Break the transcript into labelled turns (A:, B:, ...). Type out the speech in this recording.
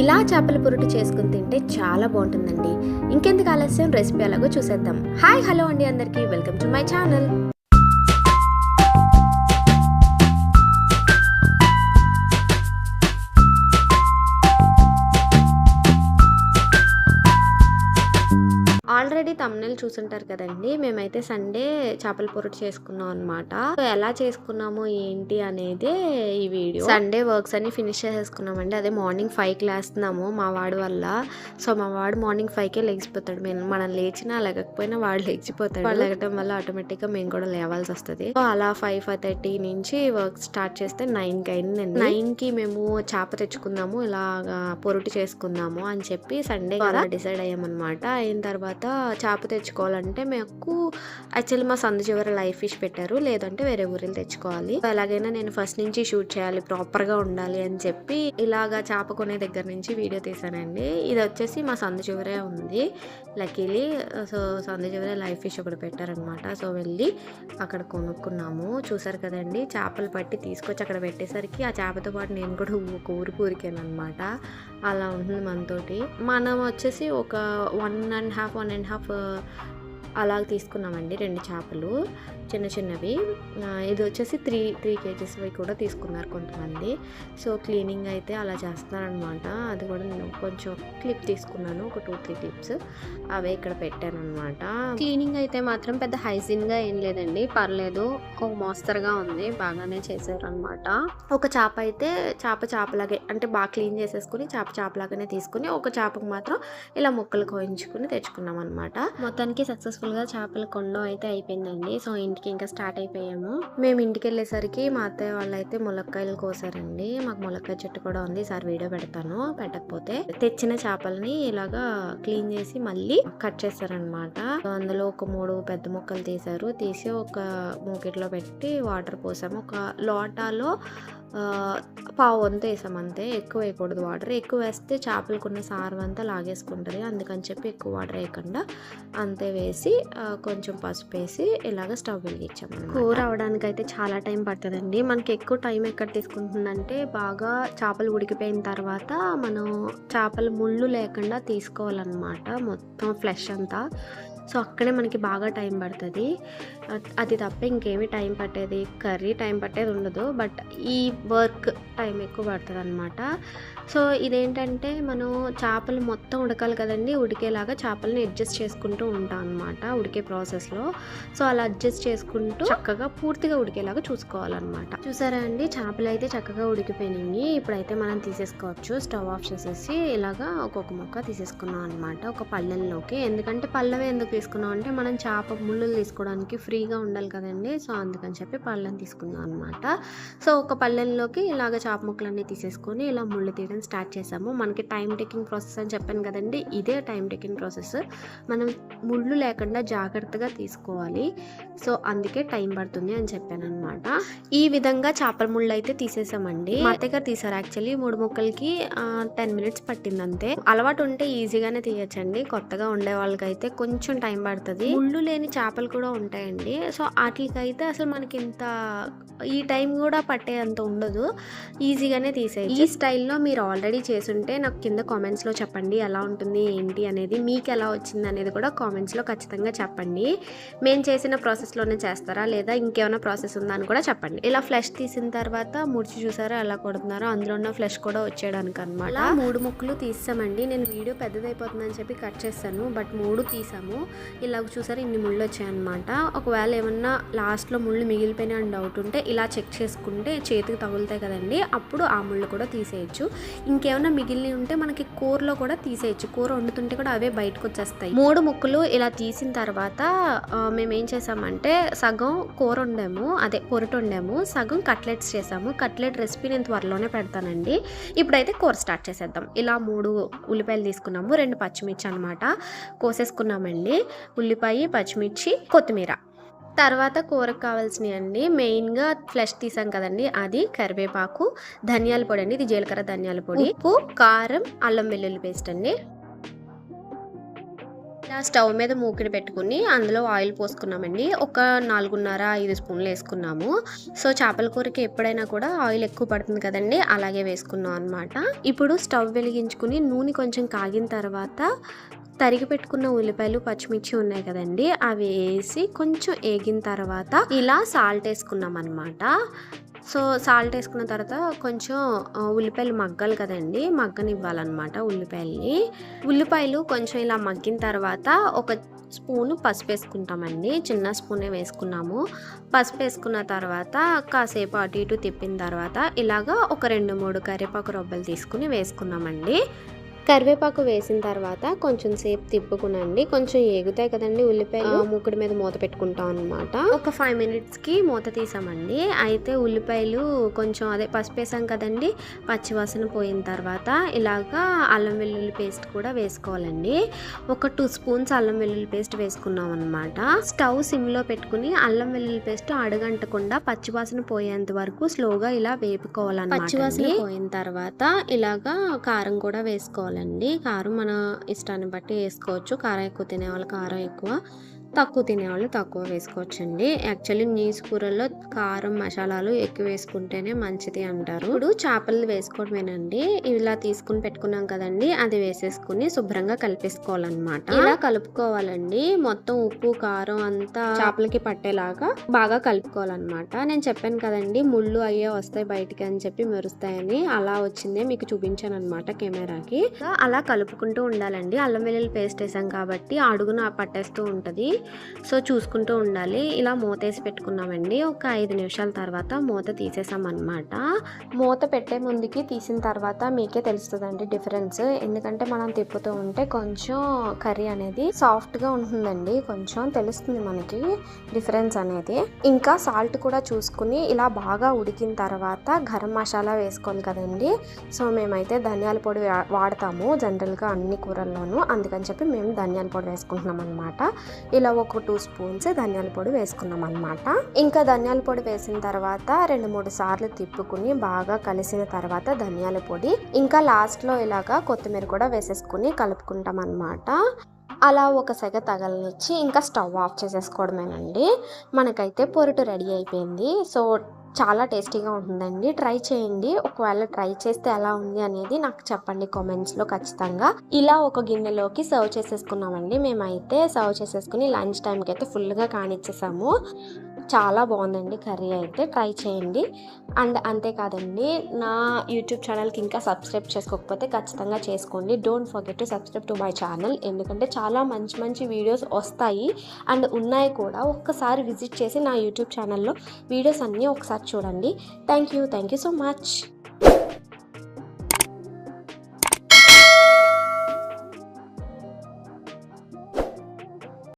A: ఇలా చేపల పురుటు చేసుకుని తింటే చాలా బాగుంటుందండి. ఇంకెందుకు ఆలస్యం? రెసిపీ అలాగో చూసేద్దాం. హాయ్ హలో అండి అందరికీ. Welcome to my channel. Already thumbnail చూసుంటారు కదండి. మేమైతే సండే చేపల పొరుటు చేసుకున్నాం అనమాట ఎలా చేసుకున్నాము ఏంటి అనేది ఈ వీడియో. సండే వర్క్స్ అన్ని ఫినిష్ చేసేసుకున్నామండి. అదే మార్నింగ్ ఫైవ్కి లేస్తున్నాము మా వాడి వల్ల. సో మా వాడు మార్నింగ్ ఫైవ్ కే లెగిసిపోతాడు మేము మనం లేచినా లేకపోయినా వాడు లెగిసిపోతాడు వాడు లెగటం వల్ల ఆటోమేటిక్గా మేము కూడా లేవాల్సి వస్తుంది. సో అలా ఫైవ్ ఫైవ్ థర్టీ నుంచి వర్క్ స్టార్ట్ చేస్తే నైన్కి అయిందండి. నైన్కి మేము చేప తెచ్చుకుందాము ఇలాగా పొరుటు చేసుకుందాము అని చెప్పి సండే అలా డిసైడ్ అయ్యామన్నమాట. అయిన తర్వాత చేప తెచ్చుకోవాలంటే మాకు యాక్చువల్లీ మా సందు చివర లైఫ్ ఫిష్ పెట్టారు. లేదంటే వేరే ఊరిలో తెచ్చుకోవాలి. ఎలాగైనా నేను ఫస్ట్ నుంచి షూట్ చేయాలి ప్రాపర్గా ఉండాలి అని చెప్పి ఇలాగా చేప కొనే దగ్గర నుంచి వీడియో తీసానండి. ఇది వచ్చేసి మా సందు చివరే ఉంది. లక్కీలీ సో సందు చివరే లైఫ్ ఫిష్ ఒకటి పెట్టారనమాట. సో వెళ్ళి అక్కడ కొనుక్కున్నాము. చూసారు కదండి చేపలు పట్టి తీసుకొచ్చి అక్కడ పెట్టేసరికి ఆ చేపతో పాటు నేను కూడా ఒక ఊరు ఊరికాను అనమాట అలా ఉంటుంది మనతోటి. మనం వచ్చేసి ఒక one and half one and half అలా తీసుకున్నామండి రెండు చేపలు చిన్న చిన్నవి. ఇది వచ్చేసి త్రీ త్రీ కేజీస్ కూడా తీసుకున్నారు కొంతమంది. సో క్లీనింగ్ అయితే అలా చేస్తున్నారనమాట. అది కూడా నేను కొంచెం క్లిప్ తీసుకున్నాను ఒక టూ త్రీ క్లిప్స్ అవే ఇక్కడ పెట్టాను అనమాట క్లీనింగ్ అయితే మాత్రం పెద్ద హైజీన్గా ఏం లేదండి. పర్లేదు ఒక మోస్తరుగా ఉంది బాగానే చేశారనమాట. ఒక చేప అయితే చేప చేపలాగే అంటే బాగా క్లీన్ చేసేసుకుని చేప చేపలాగానే తీసుకుని ఒక చేపకు మాత్రం ఇలా ముక్కలు కోయించుకుని తెచ్చుకున్నాం అనమాట మొత్తానికి సక్సెస్ఫుల్ గా చేపలు కొండం అయితే అయిపోయిందండి. సో ఇంటికి ఇంకా స్టార్ట్ అయిపోయాము. మేము ఇంటికి వెళ్ళేసరికి మా అత్తయ్య వాళ్ళు అయితే ములక్కాయలు కోసారండి. మాకు ములక్కాయ చెట్టు కూడా ఉంది. సార్ వీడియో పెడతాను. పెట్టకపోతే తెచ్చిన చేపలని ఇలాగా క్లీన్ చేసి మళ్ళీ కట్ చేస్తారనమాట అందులో ఒక మూడు పెద్ద ముక్కలు తీసారు తీసి ఒక మూకిట్లో పెట్టి వాటర్ పోసాము. ఒక లోటాలో పావు అంతా వేసామంతే అంతే. ఎక్కువ వేయకూడదు వాటర్. ఎక్కువ వేస్తే చేపలకున్న సారం అంతా లాగేసుకుంటుంది. అందుకని చెప్పి ఎక్కువ వాటర్ వేయకుండా అంతే వేసి కొంచెం పసుపు వేసి ఇలాగ స్టవ్ వెలిగించాము కూర అవడానికి అయితే చాలా టైం పడుతుందండి. మనకి ఎక్కువ టైం ఎక్కడ తీసుకుంటుందంటే బాగా చేపలు ఉడికిపోయిన తర్వాత మనం చేపలు ముళ్ళు లేకుండా తీసుకోవాలన్నమాట. మొత్తం ఫ్లెష్ అంతా. సో అక్కడే మనకి బాగా టైం పడుతుంది. అది తప్ప ఇంకేమీ టైం పట్టేది కర్రీ టైం పట్టేది ఉండదు. బట్ ఈ వర్క్ టైం ఎక్కువ పడుతుంది అనమాట సో ఇదేంటంటే మనం చేపలు మొత్తం ఉడకాలి కదండి. ఉడికేలాగా చేపలని అడ్జస్ట్ చేసుకుంటూ ఉంటాం అనమాట ఉడికే ప్రాసెస్లో. సో అలా అడ్జస్ట్ చేసుకుంటూ చక్కగా పూర్తిగా ఉడికేలాగా చూసుకోవాలన్నమాట. చూసారా అండి? చేపలు అయితే చక్కగా ఉడికిపోయినాయి. ఇప్పుడైతే మనం తీసేసుకోవచ్చు. స్టవ్ ఆఫ్ చేసేసి ఇలాగా ఒక్కొక్క ముక్క తీసేసుకున్నాం అనమాట ఒక పళ్ళెల్లోకి ఎందుకంటే పళ్ళవే ఎందుకు తీసుకున్నాం అంటే మనం చేప ముళ్ళు తీసుకోవడానికి ఫ్రీగా ఉండాలి కదండి. సో అందుకని చెప్పి పళ్ళని తీసుకున్నాం అనమాట సో ఒక పళ్ళెల్లోకి ఇలాగ చేప ముక్కలన్నీ తీసేసుకొని ఇలా ముళ్ళు తీయడం స్టార్ట్ చేసాము. మనకి టైం టేకింగ్ ప్రాసెస్ అని చెప్పాను కదండి. ఇదే టైం టేకింగ్ ప్రాసెస్ మనం ముళ్ళు లేకుండా జాగ్రత్తగా తీసుకోవాలి. సో అందుకే టైం పడుతుంది అని చెప్పాను అనమాట ఈ విధంగా చేపల ముళ్ళు అయితే తీసేసామండి. మా తీసారు యాక్చువల్లీ మూడు ముక్కలకి టెన్ మినిట్స్ పట్టింది అంతే. అలవాటు ఉంటే ఈజీగానే తీయచ్చండి. కొత్తగా ఉండే వాళ్ళకైతే కొంచెం టైం పడుతుంది. ముళ్ళు లేని చేపలు కూడా ఉంటాయండి. సో వాటికైతే అసలు మనకి ఇంత ఈ టైం కూడా పట్టే అంత ఉండదు. ఈజీగానే తీసేయి ఈ స్టైల్లో మీరు ఆల్రెడీ చేసుంటే నాకు కింద కామెంట్స్లో చెప్పండి ఎలా ఉంటుంది ఏంటి అనేది మీకు ఎలా వచ్చింది అనేది కూడా కామెంట్స్లో ఖచ్చితంగా చెప్పండి. మేము చేసిన ప్రాసెస్లోనే చేస్తారా లేదా ఇంకేమైనా ప్రాసెస్ ఉందా అని కూడా చెప్పండి. ఇలా ఫ్లెష్ తీసిన తర్వాత ముడిచి చూసారా ఎలా కొడుతున్నారో అందులో ఉన్న ఫ్లెష్ కూడా వచ్చేయడానికి అనమాట మూడు ముక్కలు తీసామండి. నేను వీడియో పెద్దదైపోతుందని చెప్పి కట్ చేస్తాను బట్ మూడు తీసాము. ఇలా చూసారు ఇన్ని ముళ్ళు వచ్చాయన్నమాట. ఒకవేళ ఏమన్నా లాస్ట్లో ముళ్ళు మిగిలిపోయినా అని డౌట్ ఉంటే ఇలా చెక్ చేసుకుంటే చేతికి తగులుతాయి కదండి. అప్పుడు ఆ ముళ్ళు కూడా తీసేయచ్చు. ఇంకేమైనా మిగిలిన ఉంటే మనకి కూరలో కూడా తీసేయచ్చు. కూర వండుతుంటే కూడా అవే బయటకు వచ్చేస్తాయి మూడు ముక్కలు ఇలా తీసిన తర్వాత మేమేం మేము ఏం చేసామంటే సగం కూర వండాము అదే పొరటు వండాము సగం కట్లెట్స్ చేసాము. కట్లెట్ రెసిపీ నేను త్వరలోనే పెడతానండి. ఇప్పుడైతే కూర స్టార్ట్ చేసేద్దాం. ఇలా మూడు ఉల్లిపాయలు తీసుకున్నాము రెండు పచ్చిమిర్చి అనమాట కోసేసుకున్నామండి. ఉల్లిపాయ పచ్చిమిర్చి కొత్తిమీర. తర్వాత కూరకు కావాల్సినవి అండి మెయిన్గా ఫ్లెష్ తీసాం కదండి అది కరివేపాకు ధనియాల పొడి అండి ఇది జీలకర్ర ధనియాల పొడి ఉప్పు కారం అల్లం వెల్లుల్లి పేస్ట్ అండి. ఇలా స్టవ్ మీద మూకిడి పెట్టుకుని అందులో ఆయిల్ పోసుకున్నామండి ఒక నాలుగున్నర ఐదు స్పూన్లు వేసుకున్నాము. సో చేపల కూరకి ఎప్పుడైనా కూడా ఆయిల్ ఎక్కువ పడుతుంది కదండి అలాగే వేసుకున్నాం అనమాట ఇప్పుడు స్టవ్ వెలిగించుకుని నూనె కొంచెం కాగిన తర్వాత తరిగి పెట్టుకున్న ఉల్లిపాయలు పచ్చిమిర్చి ఉన్నాయి కదండి. అవి వేసి కొంచెం ఏగిన తర్వాత ఇలా సాల్ట్ వేసుకున్నాం అనమాట సో సాల్ట్ వేసుకున్న తర్వాత కొంచెం ఉల్లిపాయలు మగ్గాలి కదండి. మగ్గనివ్వాలన్నమాట ఉల్లిపాయల్ని. ఉల్లిపాయలు కొంచెం ఇలా మగ్గిన తర్వాత ఒక స్పూను పసుపు వేసుకుంటామండి. చిన్న స్పూనే వేసుకున్నాము. పసుపు వేసుకున్న తర్వాత కాసేపు అటు ఇటు తిప్పిన తర్వాత ఇలాగా ఒక రెండు మూడు కరివేపాకు రొబ్బలు తీసుకుని వేసుకున్నామండి. కరివేపాకు వేసిన తర్వాత కొంచెం సేపు తిప్పుకునండి. కొంచెం ఏగుతాయి కదండి ఉల్లిపాయలు. ముక్కుడి మీద మూత పెట్టుకుంటాం అనమాట ఒక ఫైవ్ మినిట్స్కి మూత తీసామండి. అయితే ఉల్లిపాయలు కొంచెం అదే పసుపు వేసాం కదండి. పచ్చివాసన పోయిన తర్వాత ఇలాగా అల్లం వెల్లుల్లి పేస్ట్ కూడా వేసుకోవాలండి. ఒక టూ స్పూన్స్ అల్లం వెల్లుల్లి పేస్ట్ వేసుకున్నాం అనమాట స్టవ్ సిమ్లో పెట్టుకుని అల్లం వెల్లుల్లి పేస్ట్ అడగంటకుండా పచ్చివాసన పోయేంత వరకు స్లోగా ఇలా వేపుకోవాలన్నమాట పచ్చివాసన పోయిన తర్వాత ఇలాగా కారం కూడా వేసుకోవాలండి కారం మన ఇష్టాన్ని బట్టి వేసుకోవచ్చు. కారం ఎక్కువ తినే వాళ్ళు కారం ఎక్కువ. తక్కువ తినేవాళ్ళు తక్కువ వేసుకోవచ్చండి. యాక్చువల్లీ నీసు కూరల్లో కారం మసాలాలు ఎక్కువ వేసుకుంటేనే మంచిది అంటారు. ఇప్పుడు చేపలు వేసుకోవడమేనండి. ఇలా తీసుకుని పెట్టుకున్నాం కదండి అది వేసేసుకుని శుభ్రంగా కలిపేసుకోవాలన్నమాట. ఇలా కలుపుకోవాలండి. మొత్తం ఉప్పు కారం అంతా చేపలకి పట్టేలాగా బాగా కలుపుకోవాలన్నమాట. నేను చెప్పాను కదండి ముళ్ళు అయ్యే వస్తాయి బయటికి అని చెప్పి మెరుస్తాయని. అలా వచ్చిందే మీకు చూపించాను అనమాట కెమెరాకి అలా కలుపుకుంటూ ఉండాలండి. అల్లం వెల్లుల్లి పేస్ట్ వేసాం కాబట్టి అడుగున పట్టేస్తూ ఉంటుంది. సో చూసుకుంటూ ఉండాలి. ఇలా మూత వేసి పెట్టుకున్నామండి. ఒక ఐదు నిమిషాల తర్వాత మూత తీసేసామన్నమాట. మూత పెట్టే ముందుకి తీసిన తర్వాత మీకే తెలుస్తుందండి డిఫరెన్స్. ఎందుకంటే మనం తిప్పుతూ ఉంటే కొంచెం కర్రీ అనేది సాఫ్ట్గా ఉంటుందండి. కొంచెం తెలుస్తుంది మనకి డిఫరెన్స్ అనేది. ఇంకా సాల్ట్ కూడా చూసుకుని ఇలా బాగా ఉడికిన తర్వాత గరం మసాలా వేసుకోవాలి కదండి. సో మేమైతే ధనియాల పొడి వాడతాము జనరల్గా అన్ని కూరల్లోనూ. అందుకని చెప్పి మేము ధనియాల పొడి వేసుకుంటున్నాం అనమాట ఇలా ఇలా ఒక టూ స్పూన్స్ ధనియాల పొడి వేసుకున్నాం అనమాట ఇంకా ధనియాల పొడి వేసిన తర్వాత రెండు మూడు సార్లు తిప్పుకుని బాగా కలిసిన తర్వాత ధనియాల పొడి ఇంకా లాస్ట్లో ఇలాగా కొత్తిమీర కూడా వేసేసుకుని కలుపుకుంటాం అనమాట అలా ఒక సెగ తగలనిచ్చి ఇంకా స్టవ్ ఆఫ్ చేసేసుకోవడమేనండి. మనకైతే పొరుటు రెడీ అయిపోయింది. సో చాలా టేస్టీగా ఉంటుందండి. ట్రై చేయండి. ఒకవేళ ట్రై చేస్తే ఎలా ఉంది అనేది నాకు చెప్పండి కామెంట్స్లో ఖచ్చితంగా. ఇలా ఒక గిన్నెలోకి సర్వ్ చేసేసుకున్నామండి. మేమైతే సర్వ్ చేసేసుకుని లంచ్ టైంకి అయితే ఫుల్గా కానిచ్చేసాము. చాలా బాగుందండి కర్రీ అయితే. ట్రై చేయండి. అండ్ అంతేకాదండి నా యూట్యూబ్ ఛానల్కి ఇంకా సబ్స్క్రైబ్ చేసుకోకపోతే ఖచ్చితంగా చేసుకోండి. Don't forget to subscribe to my channel. ఎందుకంటే చాలా మంచి మంచి వీడియోస్ వస్తాయి. అండ్ ఉన్నాయి కూడా. ఒక్కసారి విజిట్ చేసి నా యూట్యూబ్ ఛానల్లో వీడియోస్ అన్నీ ఒకసారి చూడండి. Thank you thank you so much.